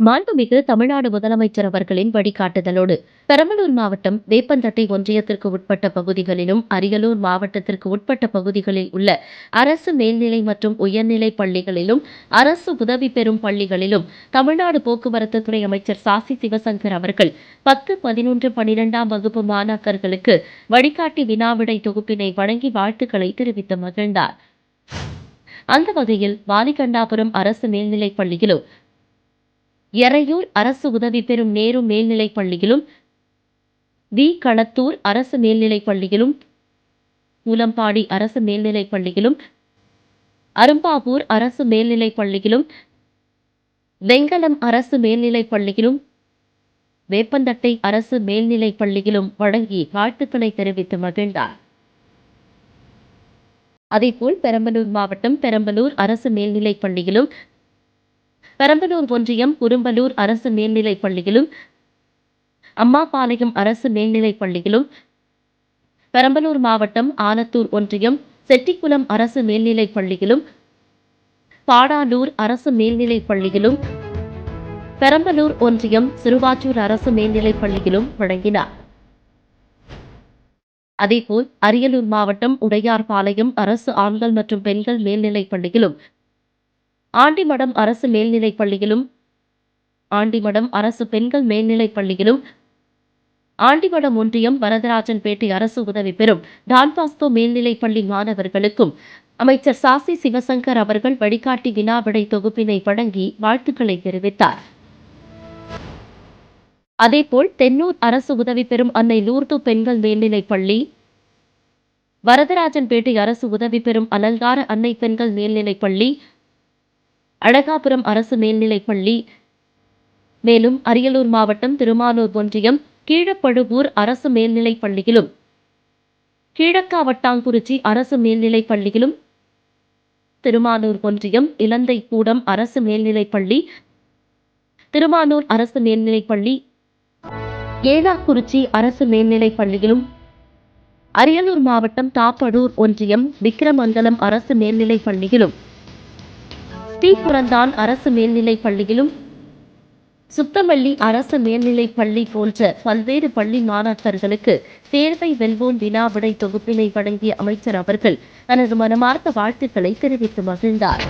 மாண்புமிகு தமிழ்நாடு முதலமைச்சர் அவர்களின் வழிகாட்டுதலோடு பெரம்பலூர் மாவட்டம் வேப்பந்தட்டை ஒன்றியத்திற்கு உட்பட்ட பகுதிகளிலும் அரியலூர் மாவட்டத்திற்கு உட்பட்ட பகுதிகளில் உள்ள அரசு மேல்நிலை மற்றும் உயர்நிலை பள்ளிகளிலும் அரசு உதவி பெறும் பள்ளிகளிலும் தமிழ்நாடு போக்குவரத்து துறை அமைச்சர் சாசி சிவசங்கர் அவர்கள் பத்து பதினொன்று பனிரெண்டாம் வகுப்பு மாணாக்கர்களுக்கு வழிகாட்டி வினாவிடை தொகுப்பினை வழங்கி வாழ்த்துக்களை தெரிவித்து மகிழ்ந்தார். அந்த வகையில் வாலிகண்டாபுரம் அரசு மேல்நிலைப் பள்ளியிலும் எறையூர் அரசு உதவி பெறும் நேரு மேல்நிலைப் பள்ளியிலும் வி. களத்தூர் அரசு மேல்நிலைப் பள்ளியிலும் மூலம்பாடி அரசு மேல்நிலைப் பள்ளியிலும் அரும்பாவூர் அரசு மேல்நிலைப் பள்ளியிலும் வெங்கலம் அரசு மேல்நிலைப் பள்ளியிலும் வேப்பந்தட்டை அரசு மேல்நிலைப் பள்ளியிலும் வழங்கி வாழ்த்துக்களை தெரிவித்து மகிழ்ந்தார். அதேபோல் பெரம்பலூர் மாவட்டம் பெரம்பலூர் அரசு மேல்நிலைப் பள்ளியிலும் பெரம்பலூர் ஒன்றியம் குரும்பலூர் அரசு மேல்நிலைப் பள்ளியிலும் அம்மாபாளையம் அரசு மேல்நிலைப் பள்ளியிலும் பெரம்பலூர் மாவட்டம் ஆலத்தூர் ஒன்றியம் செட்டிக்குளம் அரசு மேல்நிலைப் பள்ளியிலும் பாடாலூர் அரசு மேல்நிலைப் பள்ளியிலும் பெரம்பலூர் ஒன்றியம் சிறுவாச்சூர் அரசு மேல்நிலைப் பள்ளியிலும் வழங்கினார். அதேபோல் அரியலூர் மாவட்டம் உடையார்பாளையம் அரசு ஆண்கள் மற்றும் பெண்கள் மேல்நிலைப் பள்ளியிலும் ஆண்டிமடம் அரசு மேல்நிலைப் பள்ளியிலும் ஆண்டிமடம் அரசு பெண்கள் மேல்நிலைப் பள்ளியிலும் ஆண்டிமடம் ஒன்றியம் வரதராஜன்பேட்டை அரசு உதவி பெறும் டான்பாஸ்தோ மேல்நிலைப் பள்ளி மாணவர்களுக்கும் அமைச்சர் சாசி சிவசங்கர் அவர்கள் வழிகாட்டி வினாவிடை தொகுப்பினை வழங்கி வாழ்த்துக்களை தெரிவித்தார். அதேபோல் தென்னூர் அரசு உதவி பெறும் அன்னை லூர்து பெண்கள் மேல்நிலைப் பள்ளி வரதராஜன்பேட்டை அரசு உதவி பெறும் அலங்கார அன்னை பெண்கள் மேல்நிலைப் பள்ளி அழகாபுரம் அரசு மேல்நிலைப் பள்ளி மேலும் அரியலூர் மாவட்டம் திருமானூர் ஒன்றியம் கீழப்பழுவூர் அரசு மேல்நிலைப் பள்ளியிலும் கீழக்காவட்டாங்குறிச்சி அரசு மேல்நிலைப் பள்ளியிலும் திருமானூர் ஒன்றியம் இலந்தை கூடம் அரசு மேல்நிலைப் பள்ளி திருமானூர் அரசு மேல்நிலைப் பள்ளி ஏலாக்குறிச்சி அரசு மேல்நிலைப் பள்ளியிலும் அரியலூர் மாவட்டம் தாப்படூர் ஒன்றியம் விக்கிரமங்கலம் அரசு மேல்நிலைப் பள்ளியிலும். ஸ்ரீபுரந்தான் அரசு மேல்நிலைப் பள்ளியிலும் சுத்தமல்லி அரசு மேல்நிலைப் பள்ளி போன்ற பல்வேறு பள்ளி மாணாக்கர்களுக்கு தேர்வை வெல்வோன் வினா விடை தொகுப்பினை வழங்கிய அமைச்சர் அவர்கள் தனது மனமார்ந்த வாழ்த்துக்களை தெரிவித்து மகிழ்ந்தார்.